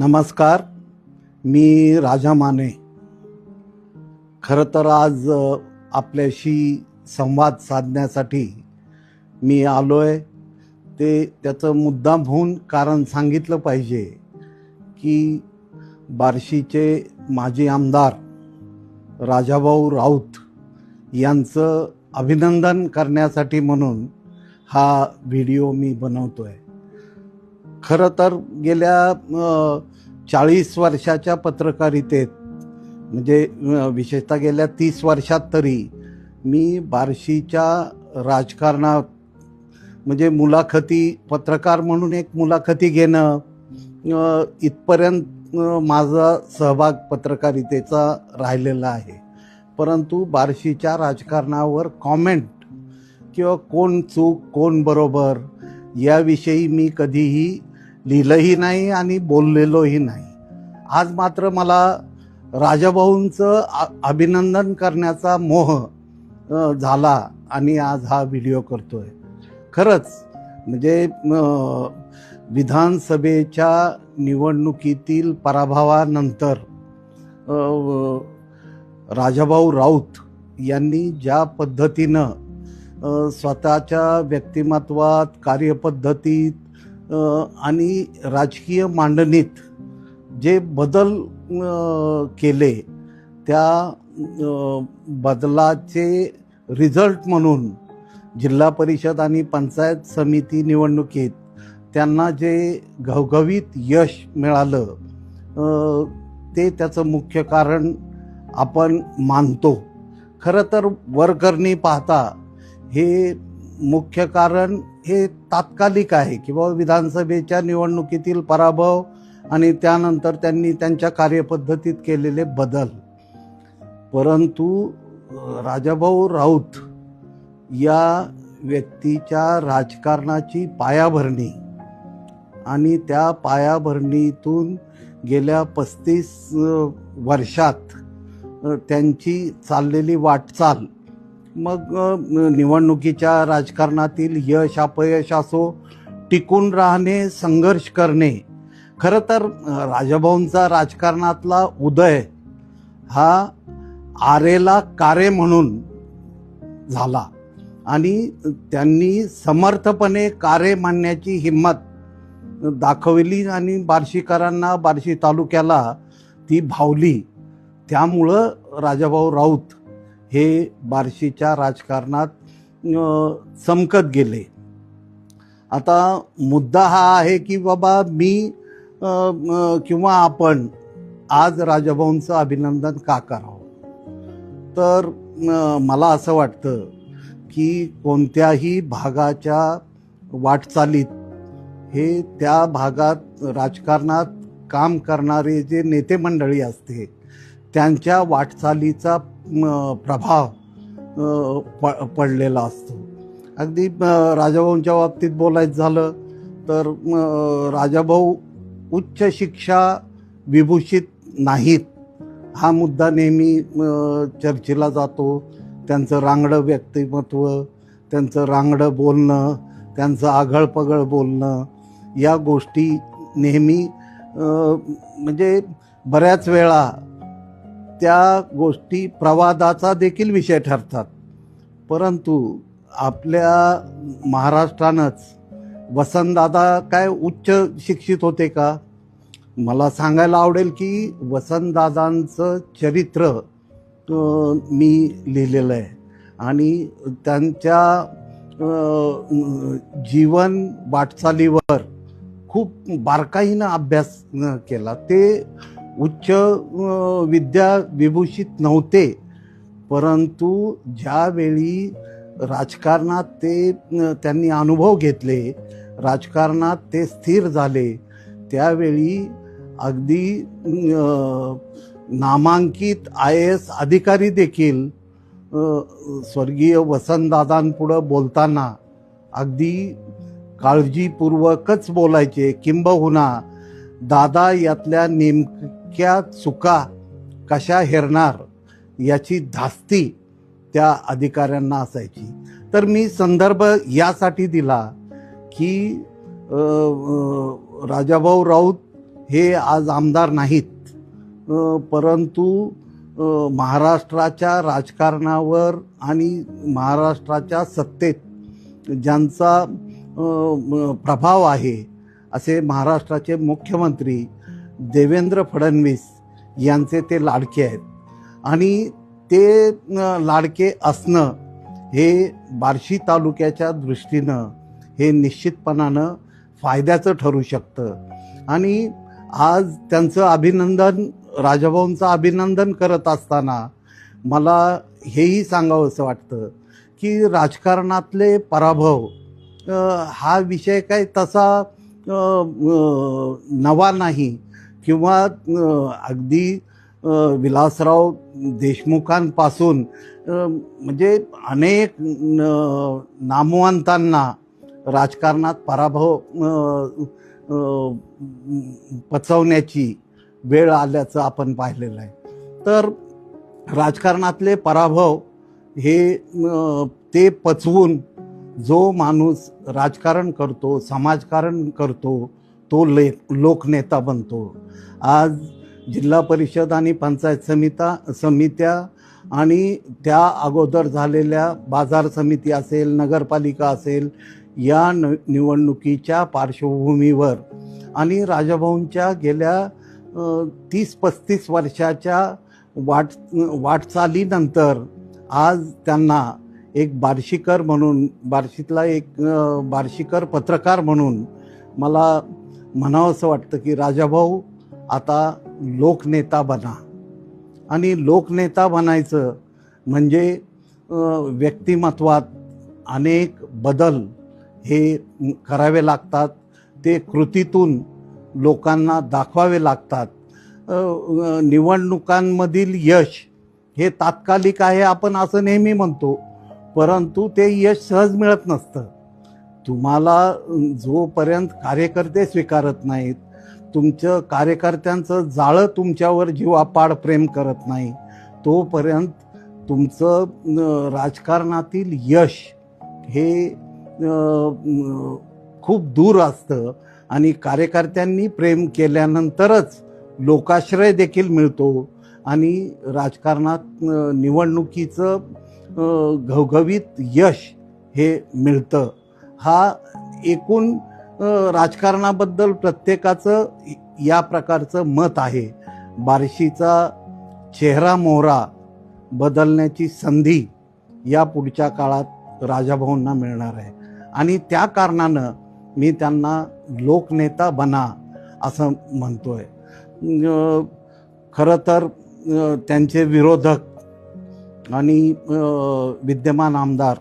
नमस्कार मी राजा माने. खरं तर आज आपल्याशी संवाद साधण्यासाठी मी आलो आहे ते त्याचं मुद्दाम होऊन कारण सांगितलं पाहिजे की बार्शीचे माजी आमदार राजाभाऊ राऊत यांचं अभिनंदन करण्यासाठी म्हणून हा व्हिडिओ मी बनवतो आहे खरं तर गेल्या चाळीस वर्षाच्या पत्रकारितेत म्हणजे विशेषतः गेल्या तीस वर्षात तरी मी बार्शीच्या राजकारणात म्हणजे मुलाखती पत्रकार म्हणून एक मुलाखती घेणं इथपर्यंत माझा सहभाग पत्रकारितेचा राहिलेला आहे. परंतु बार्शीच्या राजकारणावर कॉमेंट किंवा कोण चूक कोण बरोबर याविषयी मी कधीही लिहिलंही नाही आणि बोललेलोही नाही. आज मात्र मला राजाभाऊंचं अभिनंदन करण्याचा मोह झाला आणि आज हा व्हिडिओ करतोय. खरंच म्हणजे विधानसभेच्या निवडणुकीतील पराभवानंतर राजाभाऊ राऊत यांनी ज्या पद्धतीनं स्वतःच्या व्यक्तिमत्वात कार्यपद्धतीत आणि राजकीय मांडणीत जे बदल केले त्या बदलाचे रिझल्ट म्हणून जिल्हा परिषद आणि पंचायत समिती निवडणुकीत त्यांना जे घवघवीत यश मिळालं ते त्याचं मुख्य कारण आपण मानतो. खरं तर वरकरणी पाहता हे मुख्य कारण हे तात्कालिक आहे किंवा विधानसभेच्या निवडणुकीतील पराभव आणि त्यानंतर त्यांनी त्यांच्या कार्यपद्धतीत केलेले बदल. परंतु राजाभाऊ राऊत या व्यक्तीच्या राजकारणाची पायाभरणी आणि त्या पायाभरणीतून गेल्या पस्तीस वर्षात त्यांची चाललेली वाटचाल मग निवडणुकीच्या राजकारणातील यश अपयश असो टिकून राहणे संघर्ष करणे खरं तर अ, राजाभाऊंचा राजकारणातला उदय हा आरेला कारे म्हणून झाला. आणि त्यांनी समर्थपणे कारे मांडण्याची हिंमत दाखवली आणि बार्शीकरांना बार्शी तालुक्याला ती भावली. त्यामुळं राजाभाऊ राऊत हे बार्शीच्या राजकारणात चमकत गेले. आता मुद्दा हा आहे की बाबा मी किंवा आपण आज राजाभाऊंचं अभिनंदन का करावं? तर मला असं वाटतं की कोणत्याही भागाच्या वाटचालीत हे त्या भागात राजकारणात काम करणारे जे नेते मंडळी असते त्यांच्या वाटचालीचा म, प्रभाव प पडलेला असतो. अगदी राजाभाऊंच्या बाबतीत बोलायचं झालं तर राजाभाऊ उच्च शिक्षा विभूषित नाहीत. हा मुद्दा नेहमी चर्चेला जातो. त्यांचं रांगडं व्यक्तिमत्व त्यांचं रांगडं बोलणं त्यांचं आघळपगळ बोलणं या गोष्टी नेहमी म्हणजे बऱ्याच वेळा त्या गोष्टी प्रवादाचा देखील विषय ठरतात. परंतु आपल्या महाराष्ट्रानंच वसंतदादा काय उच्च शिक्षित होते का? मला सांगायला आवडेल की वसंतदादांचं चरित्र मी लिहिलेलं आहे. आणि त्यांच्या जीवन वाटचालीवर खूप बारकाईनं अभ्यास केला. ते उच्च विद्या विभूषित नव्हते परंतु ज्यावेळी राजकारणात ते त्यांनी अनुभव घेतले राजकारणात ते स्थिर झाले त्यावेळी अगदी नामांकित आय एस अधिकारी देखील स्वर्गीय वसंतदादांपुढं बोलताना अगदी काळजीपूर्वकच बोलायचे किंबहुना दादा यातल्या नेमक्या चुका कशा हेरणार? याची धास्ती त्या अधिकाऱ्यांना असायची. तर मी संदर्भ यासाठी दिला की राजाभाऊ राऊत हे आज आमदार नाहीत. परंतु महाराष्ट्राच्या राजकारणावर आणि महाराष्ट्राच्या सत्तेत ज्यांचा प्रभाव आहे असे महाराष्ट्राचे मुख्यमंत्री देवेंद्र फडणवीस यांचे ते लाडके आहेत. आणि ते लाडके असणं हे बार्शी तालुक्याच्या दृष्टीनं हे निश्चितपणानं फायद्याचं ठरू शकतं. आणि आज त्यांचं अभिनंदन राजाभाऊंचं अभिनंदन करत असताना मला हेही सांगावंसं वाटतं की राजकारणातले पराभव हा विषय काही तसा नवा नाही किंवा अगदी विलासराव देशमुखांपासून म्हणजे अनेक न- नामवंतांना राजकारणात पराभव पचवण्याची वेळ आल्याचं आपण पाहिलेलं आहे. तर राजकारणातले पराभव हे ते पचवून जो माणूस राजकारण करतो समाजकारण करतो तो ले लोकनेता बनतो. आज जिल्हा परिषद आणि पंचायत समिता समित्या आणि त्या अगोदर झालेल्या बाजार समिती असेल नगरपालिका असेल या न निवडणुकीच्या पार्श्वभूमीवर आणि राजाभाऊंच्या गेल्या तीस पस्तीस वर्षाच्या वाट वाटचालीनंतर आज त्यांना एक बार्शीकर म्हणून बार्शीतला एक बार्शीकर पत्रकार म्हणून मला म्हणावंसं वाटतं की राजाभाऊ आता लोकनेता बना. आणि लोकनेता बनायचं म्हणजे व्यक्तिमत्वात अनेक बदल हे करावे लागतात. ते कृतीतून लोकांना दाखवावे लागतात. निवडणुकांमधील यश हे तात्कालिक आहे आपण असं नेहमी म्हणतो. परंतु ते यश सहज मिळत नसतं. तुम्हाला जोपर्यंत कार्यकर्ते स्वीकारत नाहीत तुमचं कार्यकर्त्यांचं जाळं तुमच्यावर जीवापाड प्रेम करत नाही तोपर्यंत तुमचं राजकारणातील यश हे खूप दूर असतं आणि कार्यकर्त्यांनी प्रेम केल्यानंतरच लोकाश्रय देखील मिळतो आणि राजकारणात निवडणुकीचं घवघवीत यश हे मिळतं. हा एकूण राजकारणाबद्दल प्रत्येकाचं या प्रकारचं मत आहे. बार्शीचा चेहरा मोहरा बदलण्याची संधी या पुढच्या काळात राजाभाऊंना मिळणार आहे. आणि त्या कारणानं मी त्यांना लोकनेता बना असं म्हणतोय. आहे खरं तर त्यांचे विरोधक आणि विद्यमान आमदार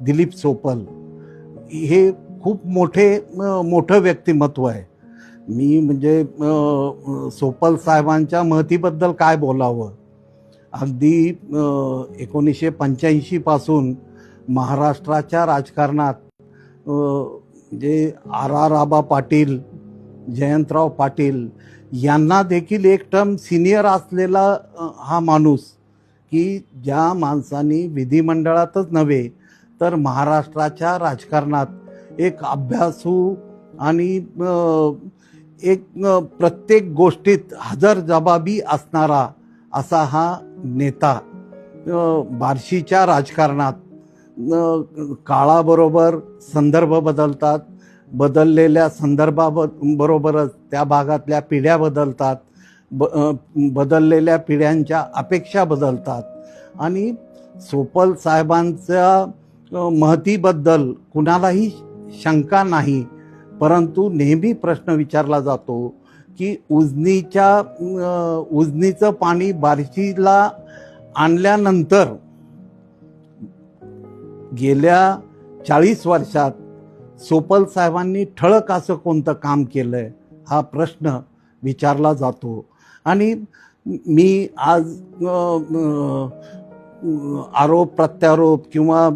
दिलीप सोपल हे खूप मोठे मोठं व्यक्तिमत्व आहे. मी म्हणजे सोपल साहेबांच्या महतीबद्दल काय बोलावं? अगदी एकोणीसशे पंच्याऐंशीपासून महाराष्ट्राच्या राजकारणात जे आर आर आबा पाटील जयंतराव पाटील यांना देखील एक टर्म सिनियर असलेला हा माणूस की ज्या माणसांनी विधिमंडळातच नव्हे तर महाराष्ट्राच्या राजकारणात एक अभ्यासू आणि एक प्रत्येक गोष्टीत हजर जबाबी असणारा असा हा नेता बार्शीच्या राजकारणात काळाबरोबर संदर्भ बदलतात. बदललेल्या संदर्भाबरोबरच त्या भागातल्या पिढ्या बदलतात. ब बदललेल्या पिढ्यांच्या अपेक्षा बदलतात. आणि सोपल साहेबांच्या महतीबद्दल कुणालाही शंका नाही. परंतु नेहमी प्रश्न विचारला जातो की उजनीच्या उजनीचं पाणी बार्शीला आणल्यानंतर गेल्या चाळीस वर्षात सोपल साहेबांनी ठळक असं कोणतं काम केलं आहे हा प्रश्न विचारला जातो. आणि मी आज आरोप प्रत्यारोप किंवा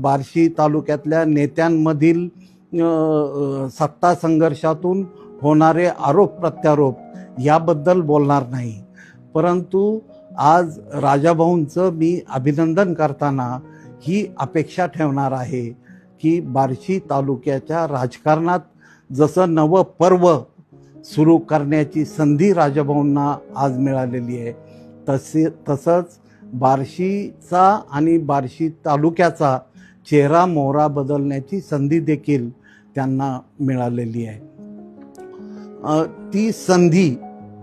बार्शी तालुक्यातल्या नेत्यांमधील सत्ता संघर्षातून होणारे आरोप प्रत्यारोप याबद्दल बोलणार नाही. परंतु आज राजाभाऊंचं मी अभिनंदन करताना ही अपेक्षा ठेवणार आहे की बार्शी तालुक्याच्या राजकारणात जसं नवं पर्व सुरू करण्याची संधी राजभवनना आज मिळालेली आहे तसे तसंच बार्शीचा आणि बार्शी तालुक्याचा चेहरा मोहरा बदलण्याची संधी देखील त्यांना मिळालेली आहे. ती संधी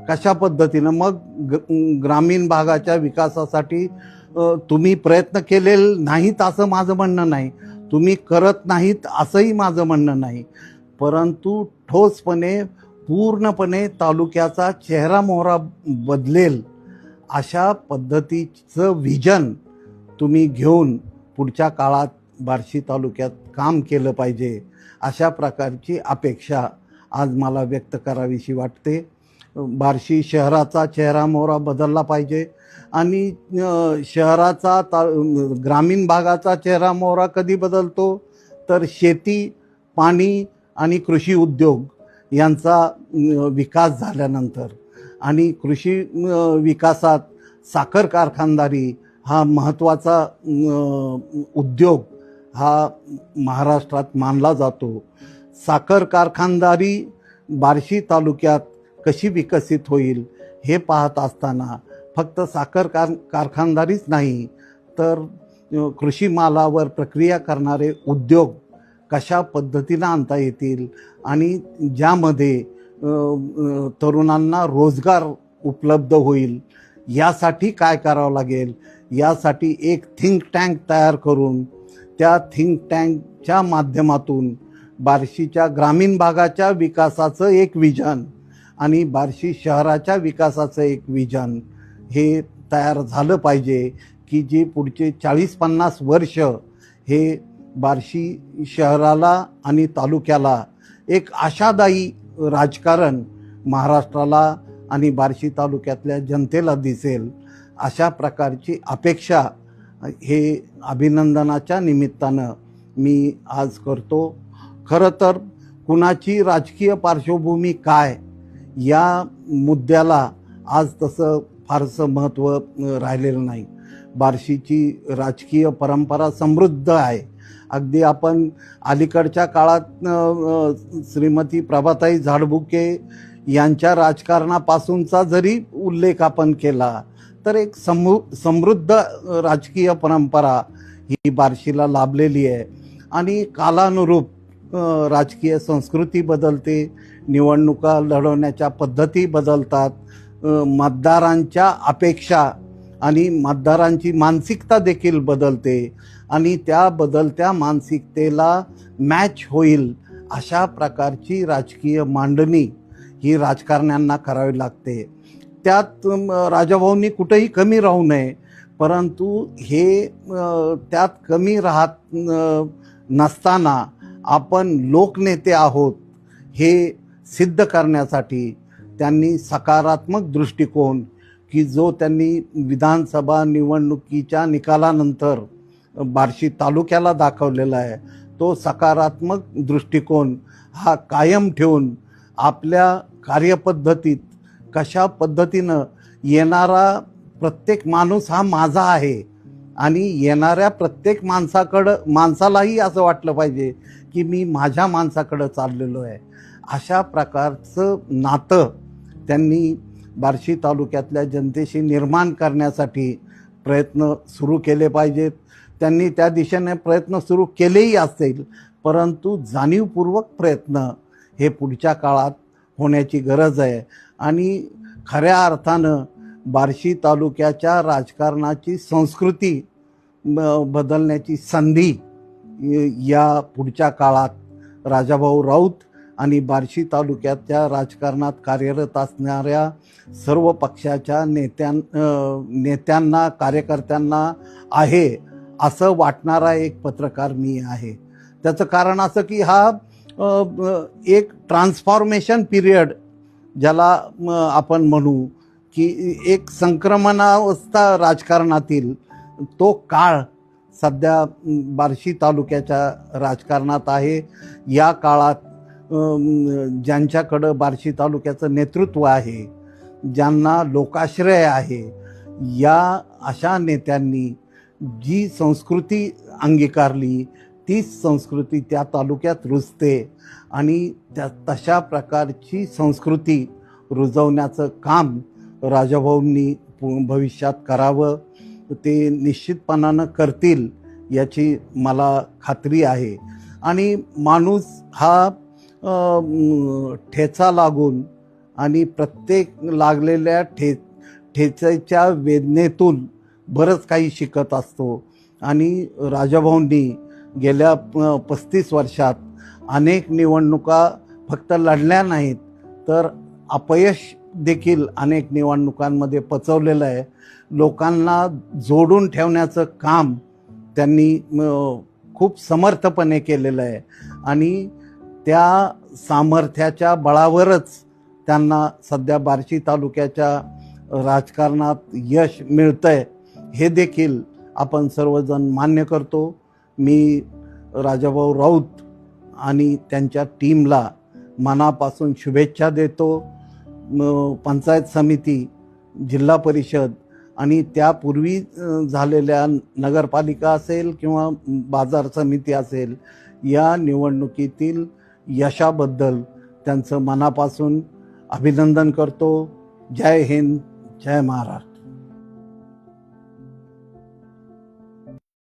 कशा पद्धतीनं मग ग- ग्रामीण भागाच्या विकासासाठी तुम्ही प्रयत्न केलेले नाहीत असं माझं म्हणणं नाही. तुम्ही करत नाहीत असंही माझं म्हणणं नाही. परंतु ठोसपणे पूर्णपणे तालुक्याचा चेहरा मोहरा बदलेल अशा पद्धतीचं व्हिजन तुम्ही घेऊन पुढच्या काळात बार्शी तालुक्यात काम केलं पाहिजे अशा प्रकारची अपेक्षा आज मला व्यक्त करावीशी वाटते. बार्शी शहराचा चेहरा मोहरा बदलला पाहिजे. आणि शहराचा ता ग्रामीण भागाचा चेहरा मोहरा कधी बदलतो? तर शेती पाणी आणि कृषी उद्योग यांचा विकास झाल्यानंतर. आणि कृषी विकासात साखर कारखानदारी हा महत्त्वाचा उद्योग हा महाराष्ट्रात मानला जातो. साखर कारखानदारी बार्शी तालुक्यात कशी विकसित होईल हे पाहत असताना फक्त साखर कार कारखानदारीच नाही तर कृषी मालावर प्रक्रिया करणारे उद्योग कशा पद्धतीनं आणता येतील आणि ज्यामध्ये तरुणांना रोजगार उपलब्ध होईल यासाठी काय करावं लागेल? यासाठी एक थिंक टँक तयार करून त्या थिंक टँकच्या माध्यमातून बार्शीच्या ग्रामीण भागाच्या विकासाचं एक विजन आणि बार्शी शहराच्या विकासाचं एक विजन हे तयार झालं पाहिजे की जे पुढचे चाळीस पन्नास वर्ष हे बार्शी शहराला आणि तालुक्याला एक आशादायी राजकारण महाराष्ट्राला आणि बार्शी तालुक्यातल्या जनतेला दिसेल अशा प्रकारची अपेक्षा हे अभिनंदनाच्या निमित्तानं मी आज करतो. खरं तर कुणाची राजकीय पार्श्वभूमी काय या मुद्द्याला आज तसं फारसं महत्त्व राहिलेलं नाही. बार्शीची राजकीय परंपरा समृद्ध आहे. अगदी आपण अलीकडच्या काळात श्रीमती प्रभाताई झाडबुके यांच्या राजकारणापासूनचा जरी उल्लेख आपण केला तर एक समृ समृद्ध राजकीय परंपरा ही बार्शीला लाभलेली आहे. आणि कालानुरूप राजकीय संस्कृती बदलते निवडणुका लढवण्याच्या पद्धती बदलतात मतदारांच्या अपेक्षा आणि मतदारांची मानसिकता देखील बदलते आणि त्या बदलत्या मानसिकतेला मॅच होईल अशा प्रकारची राजकीय मांडणी ही राजकारण्यांना करावी लागते. त्यात अम, राजाभाऊंनी कुठेही कमी राहू नये परंतु हे त्यात कमी राहत नसताना आपण लोकनेते आहोत हे सिद्ध करण्यासाठी त्यांनी सकारात्मक दृष्टिकोन की जो त्यांनी विधानसभा निवडणुकीच्या निकालानंतर बार्शी तालुक्याला दाखवलेला आहे तो सकारात्मक दृष्टिकोन हा कायम ठेवून आपल्या कार्यपद्धतीत कशा पद्धतीनं येणारा प्रत्येक माणूस हा माझा आहे आणि येणाऱ्या प्रत्येक माणसाकडं माणसालाही असं वाटलं पाहिजे की मी माझ्या माणसाकडं चाललेलो आहे. अशा प्रकारचं नातं त्यांनी बार्शी तालुक्यातल्या जनतेशी निर्माण करण्यासाठी प्रयत्न सुरू केले पाहिजेत. त्यांनी त्या दिशेने प्रयत्न सुरू केलेही असतील परंतु जाणीवपूर्वक प्रयत्न हे पुढच्या काळात होण्याची गरज आहे. आणि खऱ्या अर्थानं बार्शी तालुक्याच्या राजकारणाची संस्कृती बदलण्याची संधी या पुढच्या काळात राजाभाऊ राऊत आणि बार्शी तालुक्याच्या राजकारणात कार्यरत असणाऱ्या सर्व पक्षाच्या नेत्यां नेत्यांना कार्यकर्त्यांना आहे असं वाटणारा एक पत्रकार मी आहे. त्याचं कारण असं की हा एक ट्रान्सफॉर्मेशन पिरियड ज्याला आपण म्हणू की एक संक्रमणावस्था राजकारणातील तो काळ सध्या बार्शी तालुक्याच्या राजकारणात आहे. या काळात ज्यांच्याकडं बार्शी तालुक्याचं नेतृत्व आहे ज्यांना लोकाश्रय आहे या अशा नेत्यांनी जी संस्कृती अंगीकारली तीच संस्कृती त्या तालुक्यात रुजते आणि त्या तशा प्रकारची संस्कृती रुजवण्याचं काम राजाभाऊंनी पु- भविष्यात करावं ते निश्चितपणानं करतील याची मला खात्री आहे. आणि माणूस हा ठेचा लागून आणि प्रत्येक लागलेल्या ठे ठेचाच्या वेदनेतून बरंच काही शिकत असतो. आणि राजाभाऊंनी गेल्या पस्तीस वर्षात अनेक निवडणुका फक्त लढल्या नाहीत तर अपयश देखील अनेक निवडणुकांमध्ये पचवलेलं आहे. लोकांना जोडून ठेवण्याचं काम त्यांनी म, खूप समर्थपणे केलेलं आहे. आणि त्या सामर्थ्याच्या बळावरच त्यांना सध्या बार्शी तालुक्याच्या राजकारणात यश मिळतं आहे हे देखील आपण सर्वजण मान्य करतो. मी राजाभाऊ राऊत आणि त्यांच्या टीमला मनापासून शुभेच्छा देतो. पंचायत समिती जिल्हा परिषद आणि त्यापूर्वी झालेल्या नगरपालिका असेल किंवा बाजार समिती असेल या निवडणुकीतील यशाबद्दल त्यांचं मनापासून अभिनंदन करतो. जय हिंद जय महाराष्ट्र.